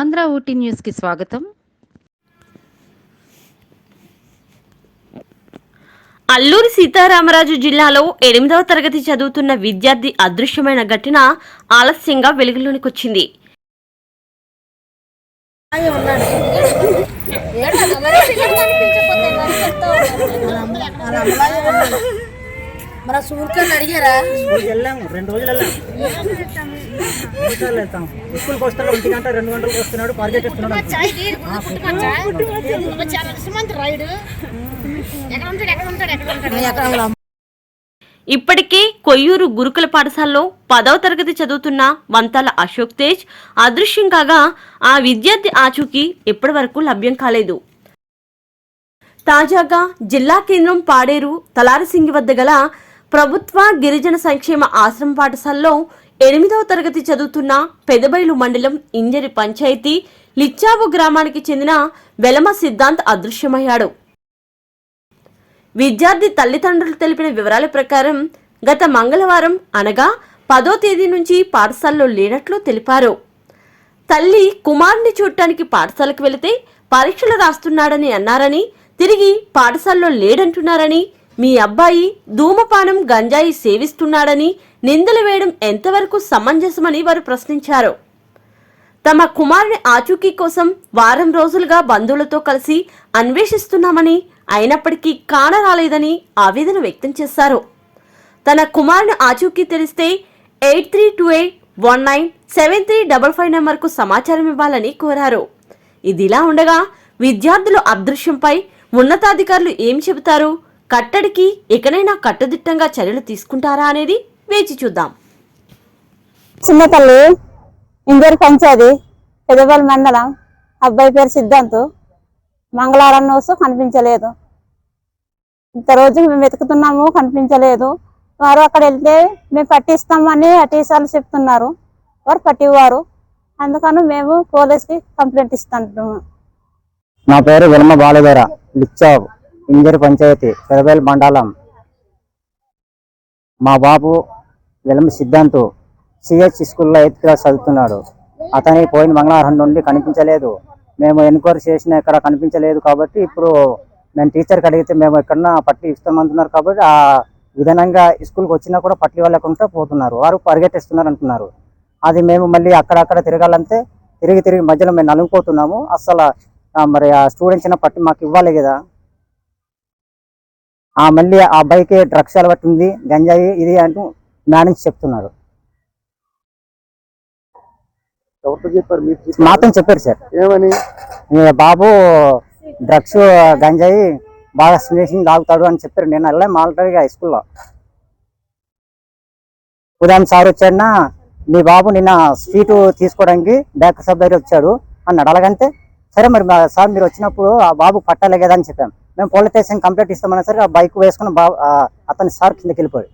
కన్నడ ఊటీ న్యూస్కి స్వాగతం. అల్లూరి సీతారామరాజు జిల్లాలో ఎనిమిదవ తరగతి చదువుతున్న విద్యార్థి అదృశ్యమైన ఘటన ఆలస్యంగా వెలుగులోనికి వచ్చింది మన సూర్కని అడిగారా? వెళ్ళాము రెండు రోజులు వెళ్ళాము వెళ్తాం స్కూల్కి వస్తాడు ఒంటి గంట రెండు గంటలకు వస్తున్నాడు ఇప్పటికే కొయ్యూరు గురుకుల పాఠశాలలో పదవ తరగతి చదువుతున్న వంతాల అశోక్ తేజ్ అదృశ్యం కాగా ఆ విద్యార్థి ఆచూకీ ఇప్పటి వరకు లభ్యం కాలేదు. తాజాగా జిల్లా కేంద్రం పాడేరు తలారిసింగి వద్ద గల ప్రభుత్వ గిరిజన సంక్షేమ ఆశ్రమ పాఠశాలలో ఎనిమిదవ తరగతి చదువుతున్న పెదబైలు మండలం ఇంజరి పంచాయతీ లిచ్చావు గ్రామానికి చెందిన వెలమ సిద్ధాంత్ అదృశ్యమయ్యాడు. విద్యార్థి తల్లిదండ్రులు తెలిపిన వివరాల ప్రకారం గత మంగళవారం అనగా పదో తేదీ నుంచి పాఠశాలలో లేనట్లు తెలిపారు. తల్లి కుమారుని చూడటానికి పాఠశాలకు వెళితే పరీక్షలు రాస్తున్నాడని అన్నారని తిరిగి పాఠశాలలో లేడంటున్నారని మీ అబ్బాయి ధూమపానం గంజాయి సేవిస్తున్నాడని నిందలు వేయడం ఎంతవరకు సమంజసమని వారు ప్రశ్నించారు. తమ కుమారుని ఆచూకీ కోసం వారం రోజులుగా బంధువులతో కలిసి అన్వేషిస్తున్నామని అయినప్పటికీ కానరాలేదని ఆవేదన వ్యక్తం చేశారు. తన కుమారుని ఆచూకీ తెలిస్తే eight three two eight one nine seven three double five నెంబర్కు సమాచారం ఇవ్వాలని కోరారు. ఇదిలా ఉండగా విద్యార్థుల అదృశ్యంపై ఉన్నతాధికారులు ఏం చెబుతారు? కట్టడికి ఇకనైనా కట్టుదిట్టంగా చర్యలు తీసుకుంటారా అనేది వేచి చూద్దాం. చిన్న తల్లి ఇందూరు పంచాది పెదపల్లి మండలం అబ్బాయి పేరు సిద్ధాంత్ మంగళవారం రోజు కనిపించలేదు. ఇంత రోజు మేము వెతుకుతున్నాము కనిపించలేదు. వారు అక్కడ వెళ్తే మేము పట్టిస్తామని ఆ టీచర్లు చెప్తున్నారు. వారు పట్టివారు. అందుకని మేము పోలీస్కి కంప్లైంట్ ఇస్తుంటున్నాము నా పేరు విలమ బాలధర లిచ్చావ్ ఇంజర్ పంచాయతీ పెదవేల్ మండలం. మా బాబు విలమ సిద్ధాంతు సిహెచ్ స్కూల్లో ఎయిత్ క్లాస్ చదువుతున్నాడు. అతని పోయిన మంగళవారం నుండి కనిపించలేదు. మేము ఎన్క్వైరీ చేసిన ఇక్కడ కనిపించలేదు కాబట్టి ఇప్పుడు నేను టీచర్కి అడిగితే మేము ఎక్కడన్నా పట్టి ఇస్తామంటున్నారు కాబట్టి ఆ విధానంగా స్కూల్కి వచ్చినా కూడా పట్టి వాళ్ళకుండా పోతున్నారు. వారు పరిగెట్టిస్తున్నారు అంటున్నారు అది మేము మళ్ళీ అక్కడక్కడ తిరగాలంటే తిరిగి తిరిగి మధ్యలో మేము నలుగుపోతున్నాము. అసలు మరి ఆ స్టూడెంట్స్ అయినా పట్టి మాకు ఇవ్వాలి కదా. ఆ మళ్ళీ ఆ అబ్బాయికి డ్రగ్స్ అలవాటు ఉంది గంజాయి ఇది అంటూ మేడం చెప్తున్నారు. ఎవరితో చెప్పారు మీరు మాతో చెప్పారు సార్. ఏమని? బాబు డ్రగ్స్ గంజాయి బాగా స్మేషింగ్ తాగుతాడు అని చెప్పారు. నేను వెళ్ళాము ఆల్రెడీగా స్కూల్లో ఉదయం సార్ వచ్చాడినా మీ బాబు నిన్న స్వీటు తీసుకోవడానికి బ్యాక్ సబ్ దగ్గర వచ్చాడు అన్నాడు. అలాగంటే సరే మరి మా సార్ మీరు వచ్చినప్పుడు ఆ బాబు పట్టాలి కదా అని చెప్పాం. మేము పోలీస్ స్టేషన్ కంప్లైంట్ ఇస్తామన్నా సరే ఆ బైక్ వేసుకుని బాబు అతని సార్ కిందకి వెళ్ళిపోయాడు.